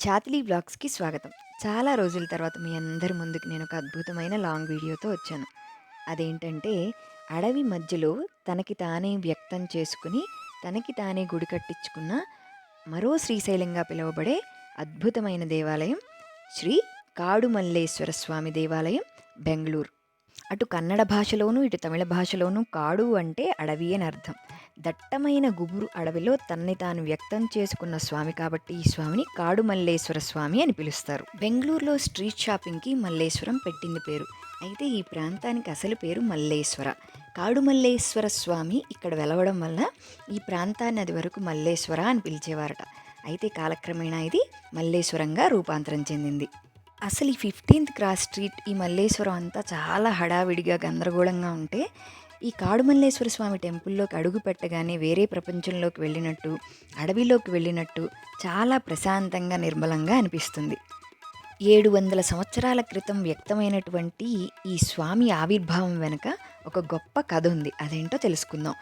చాతిలీ బ్లాగ్స్కి స్వాగతం. చాలా రోజుల తర్వాత మీ అందరి ముందుకు నేను ఒక అద్భుతమైన లాంగ్ వీడియోతో వచ్చాను. అదేంటంటే అడవి మధ్యలో తనకి తానే వ్యక్తం చేసుకుని తనకి తానే గుడి కట్టించుకున్న మరో శ్రీశైలంగా పిలువబడే అద్భుతమైన దేవాలయం శ్రీ కాడుమల్లేశ్వర స్వామి దేవాలయం బెంగళూరు. అటు కన్నడ భాషలోనూ ఇటు తమిళ భాషలోనూ కాడు అంటే అడవి అని అర్థం. దట్టమైన గుబురు అడవిలో తన్ని తాను వ్యక్తం చేసుకున్న స్వామి కాబట్టి ఈ స్వామిని కాడు మల్లేశ్వర స్వామి అని పిలుస్తారు. బెంగళూరులో స్ట్రీట్ షాపింగ్కి మల్లేశ్వరం పెట్టింది పేరు. అయితే ఈ ప్రాంతానికి అసలు పేరు మల్లేశ్వర. కాడు మల్లేశ్వర స్వామి ఇక్కడ వెలవడం వల్ల ఈ ప్రాంతాన్ని అది వరకు మల్లేశ్వర అని పిలిచేవారట. అయితే కాలక్రమేణా ఇది మల్లేశ్వరంగా రూపాంతరం చెందింది. అసలు ఈ ఫిఫ్టీన్త్ క్రాస్ స్ట్రీట్ ఈ మల్లేశ్వరం అంతా చాలా హడావిడిగా గందరగోళంగా ఉంటే ఈ కాడుమల్లేశ్వర స్వామి టెంపుల్లోకి అడుగు పెట్టగానే వేరే ప్రపంచంలోకి వెళ్ళినట్టు అడవిలోకి వెళ్ళినట్టు చాలా ప్రశాంతంగా నిర్మలంగా అనిపిస్తుంది. ఏడు వందల సంవత్సరాల క్రితం వ్యక్తమైనటువంటి ఈ స్వామి ఆవిర్భావం వెనుక ఒక గొప్ప కథ ఉంది. అదేంటో తెలుసుకుందాం.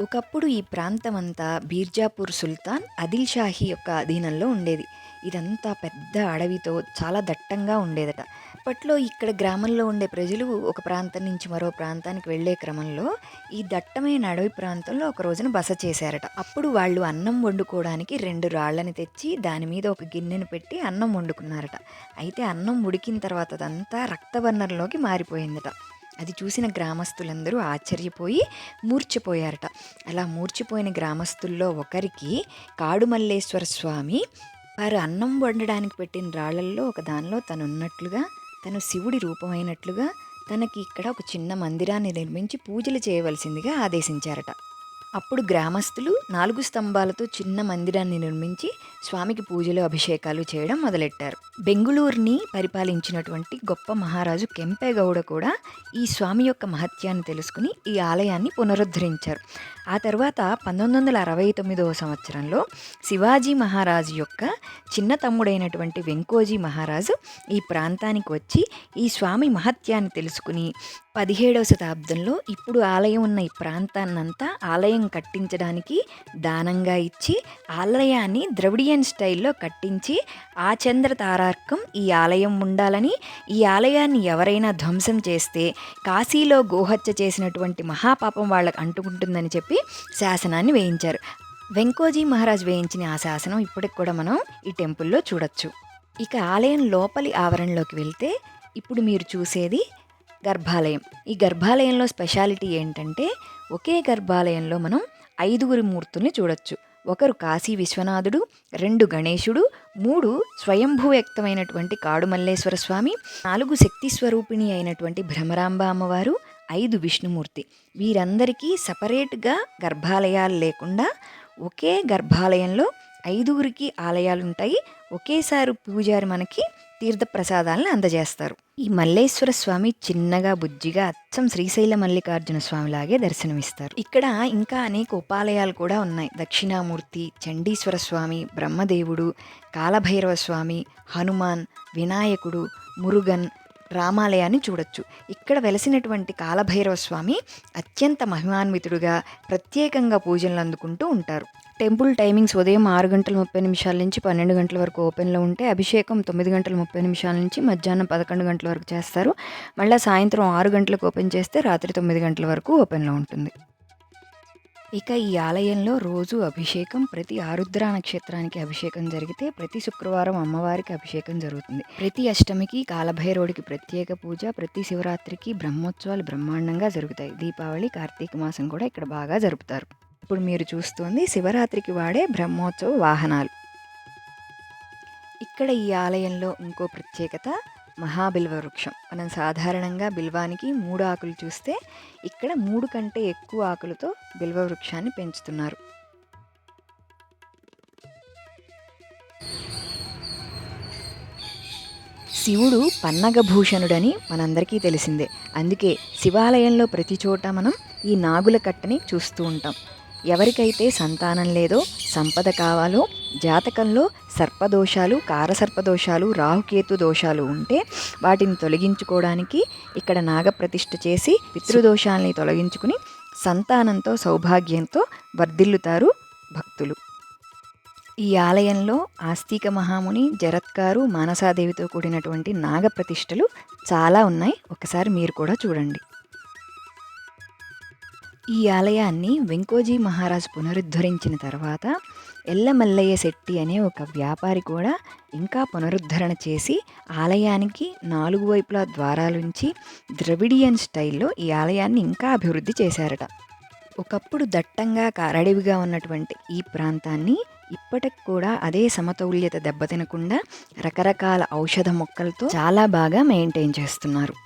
ఒకప్పుడు ఈ ప్రాంతం అంతా బీర్జాపూర్ సుల్తాన్ అదిల్ షాహీ యొక్క అధీనంలో ఉండేది. ఇదంతా పెద్ద అడవితో చాలా దట్టంగా ఉండేదట. అప్పట్లో ఇక్కడ గ్రామంలో ఉండే ప్రజలు ఒక ప్రాంతం నుంచి మరో ప్రాంతానికి వెళ్ళే క్రమంలో ఈ దట్టమైన అడవి ప్రాంతంలో ఒక రోజున బస చేశారట. అప్పుడు వాళ్ళు అన్నం వండుకోవడానికి రెండు రాళ్ళని తెచ్చి దాని మీద ఒక గిన్నెను పెట్టి అన్నం వండుకున్నారట. అయితే అన్నం ఉడికిన తర్వాత అదంతా రక్తవర్ణంలోకి మారిపోయిందట. అది చూసిన గ్రామస్తులందరూ ఆశ్చర్యపోయి మూర్చిపోయారట అలా మూర్చిపోయిన గ్రామస్తుల్లో ఒకరికి కాడుమల్లేశ్వర స్వామి వారు అన్నం వండడానికి పెట్టిన రాళ్ళల్లో ఒక దానిలో తనున్నట్లుగా తను శివుడి రూపమైనట్లుగా తనకి ఇక్కడ ఒక చిన్న మందిరాన్ని నిర్మించి పూజలు చేయవలసిందిగా ఆదేశించారట. అప్పుడు గ్రామస్తులు నాలుగు స్తంభాలతో చిన్న మందిరాన్ని నిర్మించి స్వామికి పూజలు అభిషేకాలు చేయడం మొదలెట్టారు. బెంగుళూరుని పరిపాలించినటువంటి గొప్ప మహారాజు కెంపేగౌడ కూడా ఈ స్వామి యొక్క మహత్యాన్ని తెలుసుకుని ఈ ఆలయాన్ని పునరుద్ధరించారు. ఆ తర్వాత పంతొమ్మిది వందల అరవై తొమ్మిదవ సంవత్సరంలో శివాజీ మహారాజు యొక్క చిన్న తమ్ముడైనటువంటి వెంకోజీ మహారాజు ఈ ప్రాంతానికి వచ్చి ఈ స్వామి మహత్యాన్ని తెలుసుకుని పదిహేడవ శతాబ్దంలో ఇప్పుడు ఆలయం ఉన్న ఈ ప్రాంతాన్నంతా ఆలయం కట్టించడానికి దానంగా ఇచ్చి ఆలయాన్ని ద్రవిడియన్ స్టైల్లో కట్టించి ఆ చంద్ర తారార్కం ఈ ఆలయం ఉండాలని ఈ ఆలయాన్ని ఎవరైనా ధ్వంసం చేస్తే కాశీలో గోహత్య చేసినటువంటి మహాపాపం వాళ్ళకు అంటుకుంటుందని చెప్పి శాసనాన్ని వేయించారు. వెంకోజీ మహారాజ్ వేయించిన ఆ శాసనం ఇప్పటికి కూడా మనం ఈ టెంపుల్లో చూడొచ్చు. ఇక ఆలయం లోపలి ఆవరణలోకి వెళ్తే ఇప్పుడు మీరు చూసేది గర్భాలయం. ఈ గర్భాలయంలో స్పెషాలిటీ ఏంటంటే ఒకే గర్భాలయంలో మనం ఐదుగురి మూర్తుల్ని చూడొచ్చు. ఒకరు కాశీ విశ్వనాథుడు రెండు గణేశుడు మూడు స్వయంభూ వ్యక్తమైనటువంటి కాడుమల్లేశ్వర స్వామి నాలుగు శక్తి స్వరూపిణి అయినటువంటి భ్రమరాంబ అమ్మవారు ఐదు విష్ణుమూర్తి. వీరందరికీ సపరేట్గా గర్భాలయాలు లేకుండా ఒకే గర్భాలయంలో ఐదుగురికి ఆలయాలు ఉంటాయి ఒకేసారి పూజారి మనకి తీర్థప్రసాదాలను అందజేస్తారు. ఈ మల్లేశ్వర స్వామి చిన్నగా బుజ్జిగా అచ్చం శ్రీశైల మల్లికార్జున స్వామిలాగే దర్శనమిస్తారు. ఇక్కడ ఇంకా అనేక ఉపాలయాలు కూడా ఉన్నాయి. దక్షిణామూర్తి చండీశ్వర స్వామి బ్రహ్మదేవుడు కాలభైరవ స్వామి హనుమాన్ వినాయకుడు మురుగన్ రామాలయాన్ని చూడొచ్చు. ఇక్కడ వెలసినటువంటి కాలభైరవ స్వామి అత్యంత మహిమాన్వితుడుగా ప్రత్యేకంగా పూజలు అందుకుంటూ ఉంటారు. టెంపుల్ టైమింగ్స్ ఉదయం ఆరు గంటల ముప్పై నిమిషాల నుంచి పన్నెండు గంటల వరకు ఓపెన్లో ఉంటే అభిషేకం తొమ్మిది గంటల ముప్పై నిమిషాల నుంచి మధ్యాహ్నం పదకొండు గంటల వరకు చేస్తారు. మళ్ళీ సాయంత్రం ఆరు గంటలకు ఓపెన్ చేస్తే రాత్రి తొమ్మిది గంటల వరకు ఓపెన్లో ఉంటుంది. ఇక ఈ ఆలయంలో రోజు అభిషేకం ప్రతి ఆరుద్ర నక్షత్రానికి అభిషేకం జరిగితే ప్రతి శుక్రవారం అమ్మవారికి అభిషేకం జరుగుతుంది. ప్రతి అష్టమికి కాలభైరవుడికి ప్రత్యేక పూజ ప్రతి శివరాత్రికి బ్రహ్మోత్సవాలు బ్రహ్మాండంగా జరుగుతాయి. దీపావళి కార్తీక మాసం కూడా ఇక్కడ బాగా జరుపుతారు. ఇప్పుడు మీరు చూస్తుంది శివరాత్రికి వాడే బ్రహ్మోత్సవ వాహనాలు. ఇక్కడ ఈ ఆలయంలో ఇంకో ప్రత్యేకత మహాబిల్వ వృక్షం. మనం సాధారణంగా బిల్వానికి మూడు ఆకులు చూస్తే ఇక్కడ మూడు కంటే ఎక్కువ ఆకులతో బిల్వ వృక్షాన్ని పెంచుతున్నారు. శివుడు పన్నగభూషణుడని మనందరికీ తెలిసిందే. అందుకే శివాలయంలో ప్రతి చోట మనం ఈ నాగుల కట్టని చూస్తూ ఉంటాం. ఎవరికైతే సంతానం లేదో సంపద కావాలో జాతకంలో సర్పదోషాలు కారసర్పదోషాలు రాహుకేతు దోషాలు ఉంటే వాటిని తొలగించుకోవడానికి ఇక్కడ నాగప్రతిష్ఠ చేసి పితృదోషాలని తొలగించుకుని సంతానంతో సౌభాగ్యంతో వర్ధిల్లుతారు భక్తులు. ఈ ఆలయంలో ఆస్తిక మహాముని జరత్కారు మానసాదేవితో కూడినటువంటి నాగప్రతిష్టలు చాలా ఉన్నాయి. ఒకసారి మీరు కూడా చూడండి. ఈ ఆలయాన్ని వెంకోజీ మహారాజ్ పునరుద్ధరించిన తర్వాత ఎల్లమల్లయ్య శెట్టి అనే ఒక వ్యాపారి కూడా ఇంకా పునరుద్ధరణ చేసి ఆలయానికి నాలుగు వైపులా ద్వారాలుంచి ద్రవిడియన్ స్టైల్లో ఈ ఆలయాన్ని ఇంకా అభివృద్ధి చేశారట. ఒకప్పుడు దట్టంగా కారడివిగా ఉన్నటువంటి ఈ ప్రాంతాన్ని ఇప్పటికి కూడా అదే సమతౌల్యత దెబ్బతినకుండా రకరకాల ఔషధ మొక్కలతో చాలా బాగా మెయింటైన్ చేస్తున్నారు.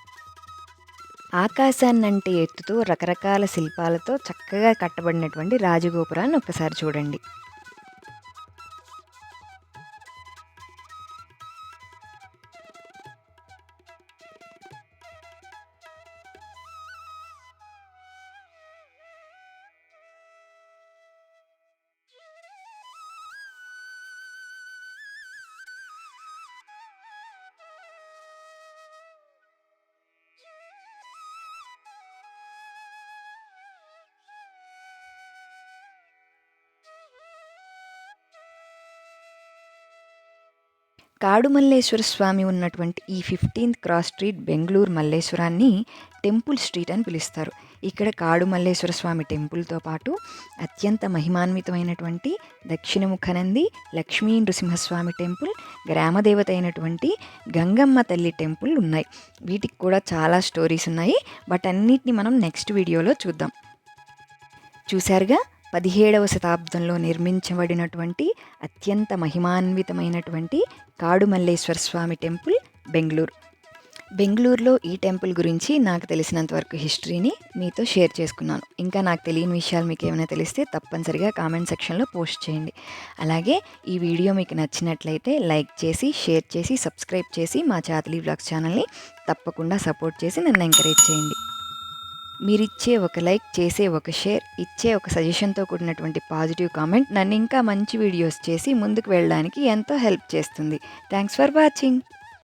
ఆకాశాన్నంటే ఎత్తుతో రకరకాల శిల్పాలతో చక్కగా కట్టబడినటువంటి రాజగోపురాన్ని ఒక్కసారి చూడండి. కాడు మల్లేశ్వర స్వామి ఉన్నటువంటి ఈ ఫిఫ్టీన్త్ క్రాస్ స్ట్రీట్ బెంగళూరు మల్లేశ్వరాన్ని టెంపుల్ స్ట్రీట్ అని పిలుస్తారు. ఇక్కడ కాడు మల్లేశ్వర స్వామి టెంపుల్తో పాటు అత్యంత మహిమాన్వితమైనటువంటి దక్షిణముఖనంది లక్ష్మీ నృసింహస్వామి టెంపుల్ గ్రామదేవత అయినటువంటి గంగమ్మ తల్లి టెంపుల్ ఉన్నాయి. వీటికి కూడా చాలా స్టోరీస్ ఉన్నాయి. బట్ అన్నిటిని మనం నెక్స్ట్ వీడియోలో చూద్దాం. చూశారుగా? పదిహేడవ శతాబ్దంలో నిర్మించబడినటువంటి అత్యంత మహిమాన్వితమైనటువంటి కాడుమల్లేశ్వర స్వామి టెంపుల్ బెంగళూరు. బెంగళూరులో ఈ టెంపుల్ గురించి నాకు తెలిసినంత వరకు హిస్టరీని మీతో షేర్ చేసుకున్నాను. ఇంకా నాకు తెలియని విషయాలు మీకు ఏమైనా తెలిస్తే తప్పనిసరిగా కామెంట్ సెక్షన్లో పోస్ట్ చేయండి. అలాగే ఈ వీడియో మీకు నచ్చినట్లయితే లైక్ చేసి షేర్ చేసి సబ్స్క్రైబ్ చేసి మా చాతలి బ్లాగ్స్ ఛానల్ని తప్పకుండా సపోర్ట్ చేసి నన్ను ఎంకరేజ్ చేయండి. మీరిచ్చే ఒక లైక్ చేసే ఒక షేర్ ఇచ్చే ఒక సజెషన్తో కూడినటువంటి పాజిటివ్ కామెంట్ నన్ను ఇంకా మంచి వీడియోస్ చేసి ముందుకు వెళ్ళడానికి ఎంతో హెల్ప్ చేస్తుంది. Thanks for watching.